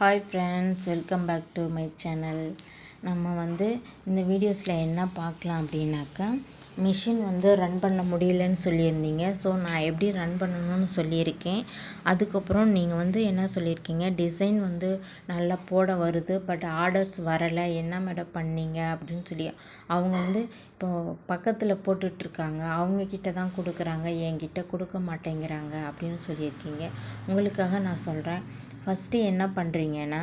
Hi friends welcome back to my channel நம்ம வந்து இந்த வீடியோஸில் என்ன பார்க்கலாம் அப்படின்னாக்கா மிஷின் வந்து ரன் பண்ண முடியலன்னு சொல்லியிருந்தீங்க. ஸோ நான் எப்படி ரன் பண்ணணும்னு சொல்லியிருக்கேன். அதுக்கப்புறம் நீங்கள் வந்து என்ன சொல்லியிருக்கீங்க? டிசைன் வந்து நல்லா போட வருது பட் ஆர்டர்ஸ் வரலை. என்ன மேடம் பண்ணீங்க? அப்படின்னு சொல்லி. அவங்க வந்து இப்போது பக்கத்தில் போட்டுட்ருக்காங்க. அவங்கக்கிட்ட தான் கொடுக்குறாங்க. என்கிட்ட கொடுக்க மாட்டேங்கிறாங்க அப்படின்னு சொல்லியிருக்கீங்க. உங்களுக்காக நான் சொல்கிறேன் ஃபஸ்ட்டு என்ன பண்ணுறீங்கன்னா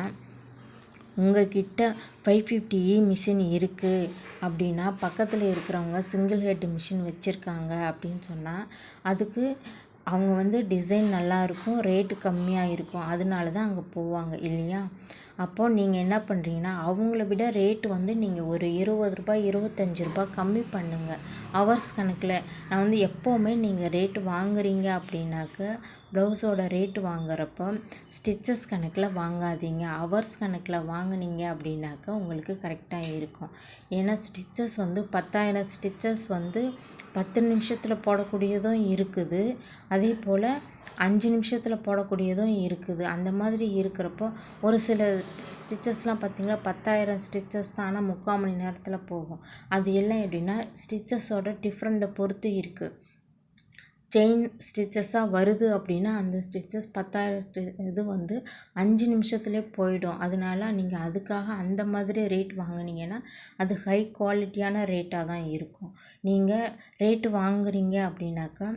உங்கள்கிட்ட five fifty E e machine இருக்குது அப்படின்னா பக்கத்தில் இருக்கிறவங்க சிங்கிள் ஹெட் மிஷின் வச்சுருக்காங்க அப்படின்னு சொன்னால் அதுக்கு அவங்க வந்து டிசைன் நல்லாயிருக்கும் ரேட்டு கம்மியாக இருக்கும். அதனால தான் அங்கே போவாங்க இல்லையா? அப்போது நீங்கள் என்ன பண்ணுறீங்கன்னா அவங்கள விட ரேட்டு வந்து நீங்கள் ஒரு இருபது ரூபாய் இருபத்தஞ்சி ரூபாய் கம்மி பண்ணுங்கள் ஹவர்ஸ் கணக்கில். நான் வந்து எப்போவுமே நீங்கள் ரேட்டு வாங்குறீங்க அப்படின்னாக்க ப்ளவுஸோட ரேட்டு வாங்குறப்போ ஸ்டிச்சஸ் கணக்கில் வாங்காதீங்க. ஹவர்ஸ் கணக்கில் வாங்குனீங்க அப்படின்னாக்க உங்களுக்கு கரெக்டாக இருக்கும். ஏன்னா ஸ்டிச்சஸ் வந்து பத்தாயிரம் ஸ்டிச்சஸ் வந்து பத்து நிமிஷத்தில் போடக்கூடியதும் இருக்குது. அதே போல் அஞ்சு நிமிஷத்தில் போடக்கூடியதும் இருக்குது. அந்த மாதிரி இருக்கிறப்போ ஒரு சில ஸ்டிச்சஸ்லாம் பார்த்திங்கன்னா பத்தாயிரம் ஸ்டிச்சஸ் தான் ஆனால் முக்கால் மணி நேரத்தில் போகும். அது எல்லாம் எப்படின்னா ஸ்டிச்சஸோட டிஃப்ரெண்ட்டை பொறுத்து இருக்குது செயின் ஸ்டிச்சஸாக வருது அப்படின்னா அந்த ஸ்டிச்சஸ் பத்தாயிரம் ஸ்டி இது வந்து அஞ்சு நிமிஷத்துலேயே போயிடும். அதனால நீங்கள் அதுக்காக அந்த மாதிரி ரேட் வாங்கினீங்கன்னா அது ஹை குவாலிட்டியான ரேட்டாக தான் இருக்கும். நீங்கள் ரேட்டு வாங்குறீங்க அப்படின்னாக்கா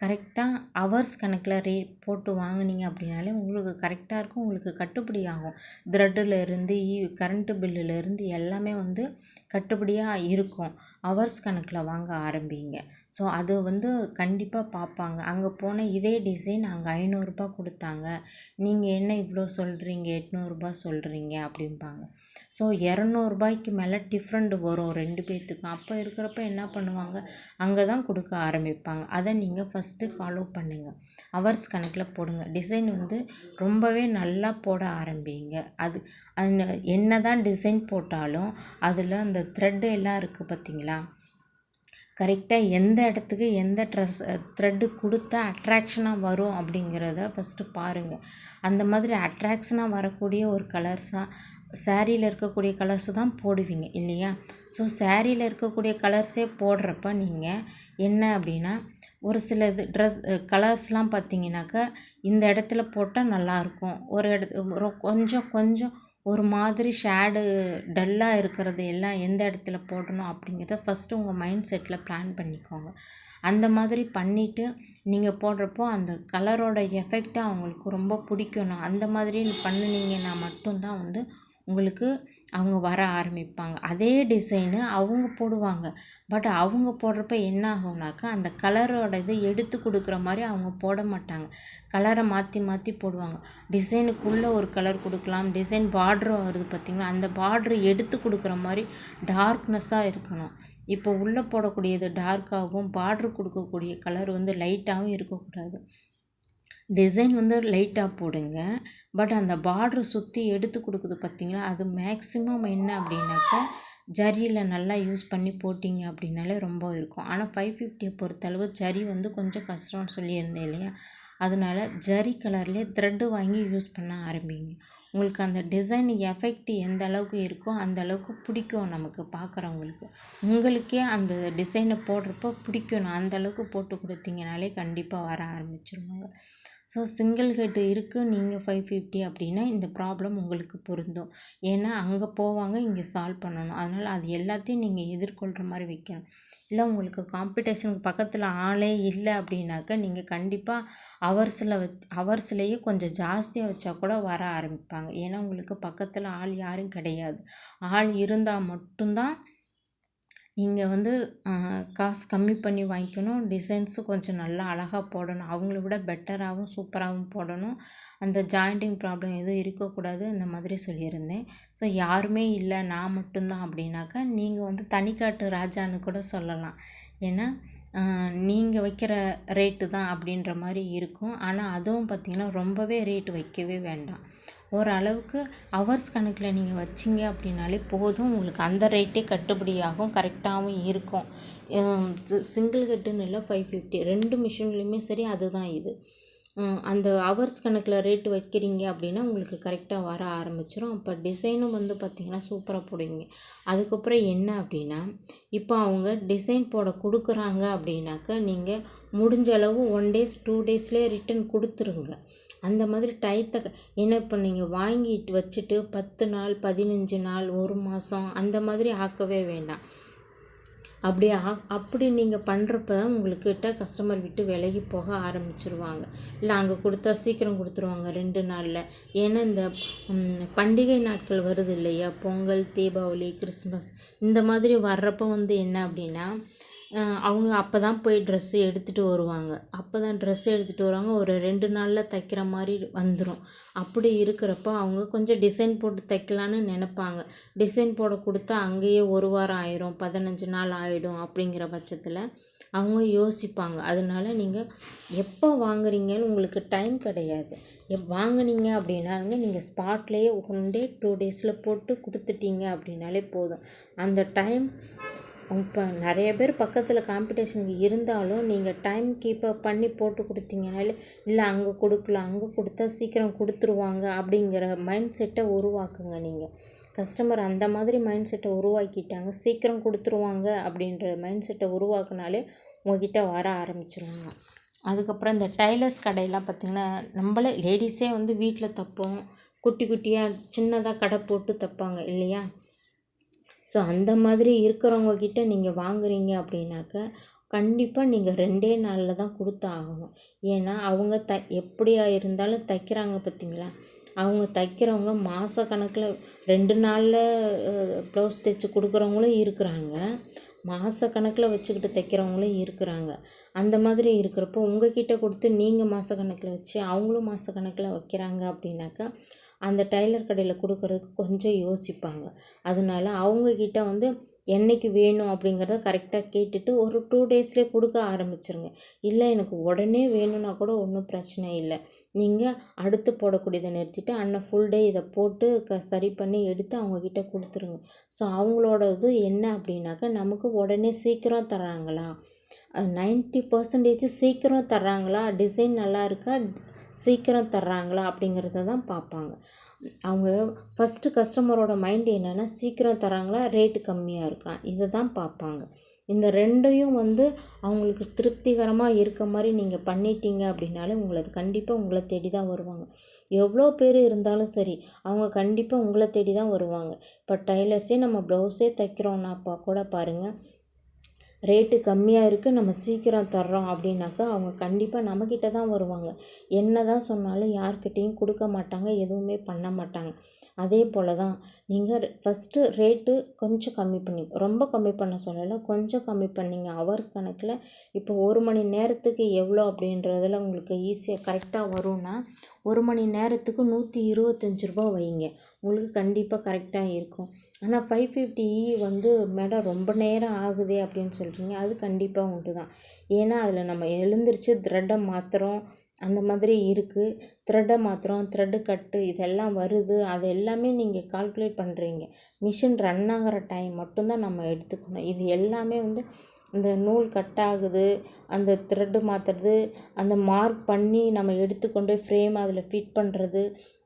கரெக்டாக ஹவர்ஸ் கணக்கில் ரேட் போட்டு வாங்குனீங்க அப்படின்னாலே உங்களுக்கு கரெக்டாக இருக்கும். உங்களுக்கு கட்டுப்படி ஆகும். த்ரெட்டில் இ கரண்ட்டு பில்லுலேருந்து எல்லாமே வந்து கட்டுப்படியாக இருக்கும். ஹவர்ஸ் கணக்கில் வாங்க ஆரம்பிங்க. ஸோ அது வந்து கண்டிப்பாக பார்ப்பாங்க அங்கே போன இதே டிசைன் அங்கே ஐநூறுரூபா கொடுத்தாங்க. நீங்கள் என்ன இவ்வளோ சொல்கிறீங்க எட்நூறுபா சொல்கிறீங்க அப்படிம்பாங்க. ஸோ இரநூறுபாய்க்கு மேலே டிஃப்ரெண்ட் வரும். ரெண்டு பேர்த்துக்கும் அப்போ இருக்கிறப்ப என்ன பண்ணுவாங்க? அங்கே தான் கொடுக்க ஆரம்பிப்பாங்க. அதை நீங்கள் ஃபஸ்ட் ஃபஸ்ட்டு ஃபாலோ பண்ணுங்கள் ஹவர்ஸ் கணக்கில் போடுங்க. டிசைன் வந்து ரொம்பவே நல்லா போட ஆரம்பிங்க. அது அது என்ன தான் டிசைன் போட்டாலும் அதில் அந்த த்ரெட்டு எல்லாம் இருக்குது பார்த்தீங்களா கரெக்டாக எந்த இடத்துக்கு எந்த ட்ரெஸ் த்ரெட்டு கொடுத்தா அட்ராக்ஷனாக வரும் அப்படிங்கிறத ஃபஸ்ட்டு பாருங்கள் அந்த மாதிரி அட்ராக்ஷனாக வரக்கூடிய ஒரு கலர்ஸாக ஸாரீயில் இருக்கக்கூடிய கலர்ஸு தான் போடுவீங்க இல்லையா? ஸோ சேரீயில் இருக்கக்கூடிய கலர்ஸே போடுறப்ப நீங்கள் என்ன அப்படின்னா ஒரு சில இது ட்ரெஸ் கலர்ஸ்லாம் பார்த்தீங்கன்னாக்கா இந்த இடத்துல போட்டால் நல்லாயிருக்கும் ஒரு இடத்து கொஞ்சம் கொஞ்சம் ஒரு மாதிரி ஷேடு டல்லாக இருக்கிறது எல்லாம் எந்த இடத்துல போடணும் அப்படிங்கிறத ஃபஸ்ட்டு உங்கள் மைண்ட் செட்டில் பிளான் பண்ணிக்கோங்க. அந்த மாதிரி பண்ணிவிட்டு நீங்கள் போடுறப்போ அந்த கலரோட எஃபெக்டை அவங்களுக்கு ரொம்ப பிடிக்கணும் அந்த மாதிரி பண்ணினீங்கன்னா மட்டும்தான் வந்து உங்களுக்கு அவங்க வர ஆரம்பிப்பாங்க. அதே டிசைனு அவங்க போடுவாங்க. பட் அவங்க போடுறப்ப என்ன ஆகும்னாக்கா அந்த கலரோட இதை எடுத்து கொடுக்குற மாதிரி அவங்க போட மாட்டாங்க. கலரை மாற்றி மாற்றி போடுவாங்க. டிசைனுக்குள்ளே ஒரு கலர் கொடுக்கலாம். டிசைன் பார்ட்ரு வருது பார்த்திங்களா? அந்த பார்ட்ரு எடுத்து கொடுக்குற மாதிரி டார்க்னஸ்ஸாக இருக்கணும். இப்போ உள்ளே போடக்கூடியது டார்க்காகவும் பார்ட்ரு கொடுக்கக்கூடிய கலர் வந்து லைட்டாகவும் இருக்கக்கூடாது. டிசைன் வந்து லைட்டாக போடுங்க. பட் அந்த பார்ட்ரு சுற்றி எடுத்து கொடுக்குது பார்த்திங்களா அது மேக்ஸிமம் என்ன அப்படின்னாக்கா ஜரியில் நல்லா யூஸ் பண்ணி போட்டிங்க அப்படின்னாலே ரொம்ப இருக்கும். ஆனால் ஃபைவ் ஃபிஃப்டியை பொறுத்தளவு ஜரி வந்து கொஞ்சம் கஷ்டம்னு சொல்லியிருந்தேன் இல்லையா? அதனால் ஜரி கலர்லேயே த்ரெட்டு வாங்கி யூஸ் பண்ண ஆரம்பிங்க. உங்களுக்கு அந்த டிசைன் எஃபெக்ட் எந்த அளவுக்கு இருக்கோ அந்த அளவுக்கு பிடிக்கும் நமக்கு பார்க்குறவங்களுக்கு உங்களுக்கே அந்த டிசைனை போடுறப்போ பிடிக்கணும். அந்த அளவுக்கு போட்டு கொடுத்தீங்கனாலே கண்டிப்பாக வர ஆரம்பிச்சிருவாங்க. ஸோ சிங்கிள் ஹெட்டு இருக்குது நீங்கள் ஃபைவ் ஃபிஃப்டி அப்படின்னா இந்த ப்ராப்ளம் உங்களுக்கு பொருந்தும். ஏன்னா அங்கே போவாங்க இங்கே சால்வ் பண்ணணும். அதனால் அது எல்லாத்தையும் நீங்கள் எதிர்கொள்கிற மாதிரி வைக்கணும். இல்லை உங்களுக்கு காம்படிஷனுக்கு பக்கத்தில் ஆளே இல்லை அப்படின்னாக்கா நீங்கள் கண்டிப்பாக ஹவர்ஸில் வச் அவர்ஸ்லேயே கொஞ்சம் ஜாஸ்தியாக வச்சா கூட வர ஆரம்பிப்பாங்க. ஏன்னா உங்களுக்கு பக்கத்தில் ஆள் யாரும் கிடையாது. ஆள் இருந்தால் மட்டும்தான் நீங்கள் வந்து காசு கம்மி பண்ணி வாங்கிக்கணும். டிசைன்ஸும் கொஞ்சம் நல்லா அழகாக போடணும். அவங்கள விட பெட்டராகவும் சூப்பராகவும் போடணும். அந்த ஜாயிண்டிங் ப்ராப்ளம் எதுவும் இருக்கக்கூடாது. இந்த மாதிரி சொல்லியிருந்தேன். ஸோ யாருமே இல்லை. நான் மட்டும்தான் அப்படின்னாக்கா நீங்கள் வந்து தனிக்காட்டு ராஜான்னு கூட சொல்லலாம். ஏன்னா நீங்கள் வைக்கிற ரேட்டு தான் அப்படின்ற மாதிரி இருக்கும். ஆனால் அதுவும் பார்த்திங்கன்னா ரொம்பவே ரேட்டு வைக்கவே வேண்டாம். ஓரளவுக்கு ஹவர்ஸ் கணக்கில் நீங்கள் வச்சிங்க அப்படின்னாலே போதும். உங்களுக்கு அந்த ரேட்டே கட்டுப்படியாகும் கரெக்டாகவும் இருக்கும். சிங்கிள் கட்டுன்னு இல்லை ஃபைவ் ஃபிஃப்டி ரெண்டு மிஷின்லேயுமே சரி அதுதான் இது. அந்த ஹவர்ஸ் கணக்கில் ரேட்டு வைக்கிறீங்க அப்படின்னா உங்களுக்கு கரெக்டாக வர ஆரம்பிச்சிடும் அப்போ டிசைனும் வந்து பார்த்திங்கன்னா சூப்பராக போடுவீங்க. அதுக்கப்புறம் என்ன அப்படின்னா இப்போ அவங்க டிசைன் போட கொடுக்குறாங்க அப்படின்னாக்கா நீங்கள் முடிஞ்ச அளவு ஒன் டேஸ் டூ டேஸ்லேயே ரிட்டன் கொடுத்துருங்க. அந்த மாதிரி டயத்தை என்ன இப்போ நீங்கள் வாங்கிட்டு வச்சுட்டு பத்து நாள் பதினஞ்சு நாள் ஒரு மாதம் அந்த மாதிரி ஆக்கவே வேண்டாம். அப்படி ஆ அப்படி நீங்கள் பண்ணுறப்ப தான் உங்கள்கிட்ட கஸ்டமர் விட்டு விலகி போக ஆரம்பிச்சிருவாங்க. இல்லை அங்கே கொடுத்தா சீக்கிரம் கொடுத்துருவாங்க ரெண்டு நாளில். ஏன்னா இந்த பண்டிகை நாட்கள் வருது இல்லையா? பொங்கல் தீபாவளி கிறிஸ்மஸ் இந்த மாதிரி வர்றப்போ வந்து என்ன அப்படின்னா அவங்க அப்போ தான் போய் ட்ரெஸ்ஸு எடுத்துகிட்டு வருவாங்க. அப்போ தான் ட்ரெஸ் எடுத்துகிட்டு வருவாங்க. ஒரு ரெண்டு நாளில் தைக்கிற மாதிரி வந்துடும் அப்படி இருக்கிறப்ப அவங்க கொஞ்சம் டிசைன் போட்டு தைக்கலான்னு நினப்பாங்க. டிசைன் போட கொடுத்தா அங்கேயே ஒரு வாரம் ஆயிரும் பதினஞ்சு நாள் ஆயிடும் அப்படிங்கிற பட்சத்தில் அவங்க யோசிப்பாங்க. அதனால நீங்கள் எப்போ வாங்குறீங்கன்னு உங்களுக்கு டைம் கிடையாது. எப் வாங்குனீங்க அப்படின்னாங்க நீங்கள் ஸ்பாட்லேயே ஒன் டே டூ டேஸில் போட்டு கொடுத்துட்டீங்க அப்படின்னாலே போதும். அந்த டைம் இப்போ நிறைய பேர் பக்கத்தில் காம்படிஷனுக்கு இருந்தாலும் நீங்கள் டைம் கீப்பப் பண்ணி போட்டு கொடுத்தீங்கனாலே இல்லை அங்கே கொடுக்கல அங்கே கொடுத்தா சீக்கிரம் கொடுத்துருவாங்க அப்படிங்கிற மைண்ட் செட்டை உருவாக்குங்க நீங்கள் கஸ்டமர் அந்த மாதிரி மைண்ட் செட்டை உருவாக்கிட்டாங்க சீக்கிரம் கொடுத்துருவாங்க அப்படின்ற மைண்ட் செட்டை உருவாக்குனாலே உங்ககிட்ட வர ஆரம்பிச்சிருவாங்க. அதுக்கப்புறம் இந்த டைலர்ஸ் கடையெல்லாம் பார்த்திங்கன்னா நம்மளே லேடிஸே வந்து வீட்டில் தைப்போம். குட்டி குட்டியாக சின்னதாக கடை போட்டு தைப்பாங்க இல்லையா? ஸோ அந்த மாதிரி இருக்கிறவங்கக்கிட்ட நீங்கள் வாங்குறீங்க அப்படின்னாக்க கண்டிப்பாக நீங்கள் ரெண்டே நாளில் தான் கொடுத்தாகணும். ஏன்னா அவங்க த எப்படியா இருந்தாலும் தைக்கிறாங்க பார்த்தீங்களா? அவங்க தைக்கிறவங்க மாத கணக்கில் ரெண்டு நாளில் ப்ளவுஸ் தைச்சி கொடுக்குறவங்களும் இருக்கிறாங்க. மாத கணக்கில் வச்சுக்கிட்டு தைக்கிறவங்களும் இருக்கிறாங்க. அந்த மாதிரி இருக்கிறப்போ உங்ககிட்ட கொடுத்து நீங்கள் மாத கணக்கில் வச்சு அவங்களும் மாத கணக்கில் வைக்கிறாங்க அப்படின்னாக்கா அந்த டைலர் கடையில் கொடுக்கறதுக்கு கொஞ்சம் யோசிப்பாங்க. அதனால அவங்கக்கிட்ட வந்து என்னைக்கு வேணும் அப்படிங்கிறத கரெக்டாக கேட்டுட்டு ஒரு டூ டேஸ்லேயே கொடுக்க ஆரம்பிச்சிருங்க. இல்லை எனக்கு உடனே வேணும்னா கூட ஒன்றும் பிரச்சனை இல்லை. நீங்கள் அடுத்து போடக்கூடியதை நிறுத்திட்டு அண்ணன் ஃபுல் டே இதை போட்டு க சரி பண்ணி எடுத்து அவங்கக்கிட்ட கொடுத்துருங்க. ஸோ அவங்களோட இது என்ன அப்படின்னாக்கா நமக்கு உடனே சீக்கிரம் தராங்களா? நைன்ட்டி பர்சன்டேஜ் சீக்கிரம் தர்றாங்களா? டிசைன் நல்லா இருக்கா? சீக்கிரம் தர்றாங்களா? அப்படிங்கிறத தான் பார்ப்பாங்க. அவங்க ஃபஸ்ட்டு கஸ்டமரோட மைண்ட் என்னென்னா சீக்கிரம் தராங்களா ரேட்டு கம்மியாக இருக்கா? இதை தான் பார்ப்பாங்க. இந்த ரெண்டையும் வந்து அவங்களுக்கு திருப்திகரமாக இருக்க மாதிரி நீங்கள் பண்ணிட்டீங்க அப்படின்னாலே உங்களை கண்டிப்பாக உங்களை தேடி தான் வருவாங்க. எவ்வளோ பேர் இருந்தாலும் சரி அவங்க கண்டிப்பாக உங்களை தேடி தான் வருவாங்க. இப்போ டைலர்ஸே நம்ம ப்ளவுஸே தைக்கிறோன்னாப்பா கூட பாருங்கள் ரேட்டு கம்மியாக இருக்குது நம்ம சீக்கிரம் தர்றோம் அப்படின்னாக்கா அவங்க கண்டிப்பாக நம்மக்கிட்ட தான் வருவாங்க. என்ன தான் சொன்னாலும் யார்கிட்டேயும் கொடுக்க மாட்டாங்க எதுவுமே பண்ண மாட்டாங்க. அதே போல் தான் நீங்கள் ஃபஸ்ட்டு ரேட்டு கொஞ்சம் கம்மி பண்ணி ரொம்ப கம்மி பண்ண சொல்லலை கொஞ்சம் கம்மி பண்ணிங்க. ஹவர்ஸ் கணக்கில் இப்போ ஒரு மணி நேரத்துக்கு எவ்வளோ அப்படின்றதுல உங்களுக்கு ஈஸியாக கரெக்டாக வரும்னா ஒரு மணி நேரத்துக்கு நூற்றி இருபத்தஞ்சி ரூபா வைங்க. உங்களுக்கு கண்டிப்பாக கரெக்டாக இருக்கும். ஆனால் ஃபைவ் ஃபிஃப்டி வந்து மேடம் ரொம்ப நேரம் ஆகுதே அப்படின்னு சொல்கிறீங்க அது கண்டிப்பாக உண்டு தான் ஏன்னா அதில் நம்ம எழுந்திரிச்சு த்ரெட்டை மாற்றுறோம் அந்த மாதிரி இருக்குது த்ரெட்டை மாற்றுறோம் த்ரெட்டு கட்டு இதெல்லாம் வருது. அது எல்லாமே நீங்கள் கால்குலேட் பண்ணுறீங்க மிஷின் ரன் ஆகிற டைம் மட்டும்தான் நம்ம எடுத்துக்கணும். இது எல்லாமே வந்து இந்த நூல் கட் ஆகுது அந்த த்ரெட்டு மாற்றுறது அந்த மார்க் பண்ணி நம்ம எடுத்துக்கொண்டு ஃப்ரேம் அதில் ஃபிட் பண்ணுறது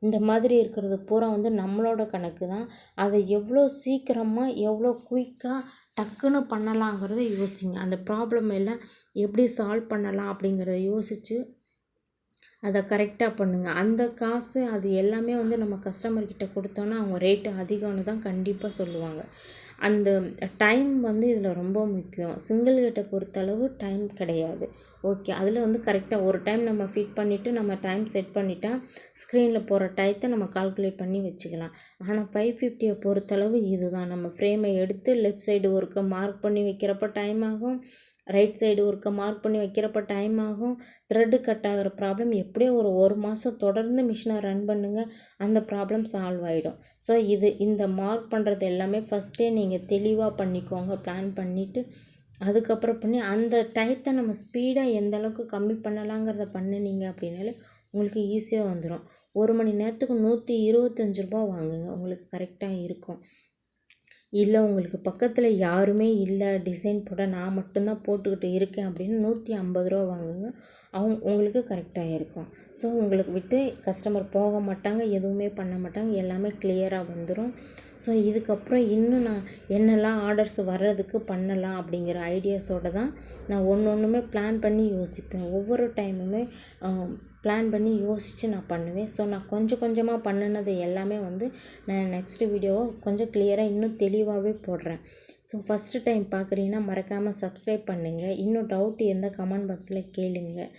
இந்த மாதிரி இருக்கிறது பூரா வந்து நம்மளோட கணக்கு தான். அதை எவ்வளோ சீக்கிரமாக எவ்வளோ குயிக்காக டக்குன்னு பண்ணலாங்கிறத யோசிங்க. அந்த ப்ராப்ளம் எல்லாம் எப்படி சால்வ் பண்ணலாம் அப்படிங்கிறத யோசித்து அதை கரெக்டாக பண்ணுங்கள் அந்த காசு அது எல்லாமே வந்து நம்ம கஸ்டமர்கிட்ட கொடுத்தோன்னா அவங்க ரேட்டு அதிகம்னு தான் கண்டிப்பாக சொல்லுவாங்க. அந்த டைம் வந்து இதில் ரொம்ப முக்கியம். சிங்கிள் கேட்டை பொறுத்தளவு டைம் கிடையாது. ஓகே அதில் வந்து கரெக்டாக ஒரு டைம் நம்ம ஃபிட் பண்ணிவிட்டு நம்ம டைம் செட் பண்ணிட்டா ஸ்க்ரீனில் போகிற டயத்தை நம்ம கால்குலேட் பண்ணி வச்சுக்கலாம். ஆனால் ஃபைவ் ஃபிஃப்டியை பொறுத்தளவு இதுதான். நம்ம ஃப்ரேமை எடுத்து லெஃப்ட் சைடு ஒர்க்கை மார்க் பண்ணி வைக்கிறப்ப டைம் ஆகும். ரைட் சைடு ஒருக்க மார்க் பண்ணி வைக்கிறப்ப டைம் ஆகும். த்ரெட்டு கட் ஆகிற ப்ராப்ளம் எப்படியோ ஒரு ஒரு மாதம் தொடர்ந்து மிஷினை ரன் பண்ணுங்கள் அந்த ப்ராப்ளம் சால்வ் ஆகிடும் ஸோ இது இந்த மார்க் பண்ணுறது எல்லாமே ஃபஸ்ட்டே நீங்கள் தெளிவாக பண்ணிக்கோங்க. பிளான் பண்ணிவிட்டு அதுக்கப்புறம் பண்ணி அந்த டயத்தை நம்ம ஸ்பீடாக எந்த அளவுக்கு கம்மி பண்ணலாங்கிறத பண்ணினீங்க அப்படின்னாலே உங்களுக்கு ஈஸியாக வந்துடும் ஒரு மணி நேரத்துக்கு நூற்றி இருபத்தஞ்சி ரூபா வாங்குங்க. உங்களுக்கு கரெக்டாக இருக்கும். இல்லை உங்களுக்கு பக்கத்தில் யாருமே இல்லை டிசைன் போட நான் மட்டும்தான் போட்டுக்கிட்டு இருக்கேன் அப்படின்னு நூற்றி ஐம்பது ரூபா வாங்குங்க. அவங்க உங்களுக்கு கரெக்டாக இருக்கும். ஸோ உங்களுக்கு விட்டு கஸ்டமர் போக மாட்டாங்க எதுவுமே பண்ண மாட்டாங்க எல்லாமே கிளியராக வந்துடும் ஸோ இதுக்கப்புறம் இன்னும் நான் என்னெல்லாம் ஆர்டர்ஸ் வர்றதுக்கு பண்ணலாம் அப்படிங்கிற ஐடியாஸோடு தான் நான் ஒன்று ஒன்றுமே பிளான் பண்ணி யோசிப்பேன். ஒவ்வொரு டைமுமே பிளான் பண்ணி யோசித்து நான் பண்ணுவேன். ஸோ நான் கொஞ்சம் கொஞ்சமாக பண்ணினது எல்லாமே வந்து நான் நெக்ஸ்ட்டு வீடியோவை கொஞ்சம் கிளியராக இன்னும் தெளிவாகவே போடுறேன். ஸோ ஃபஸ்ட்டு டைம் பார்க்குறீங்கன்னா மறக்காமல் சப்ஸ்கிரைப் பண்ணுங்கள் இன்னும் டவுட் இருந்தால் கமெண்ட் பாக்ஸில் கேளுங்கள்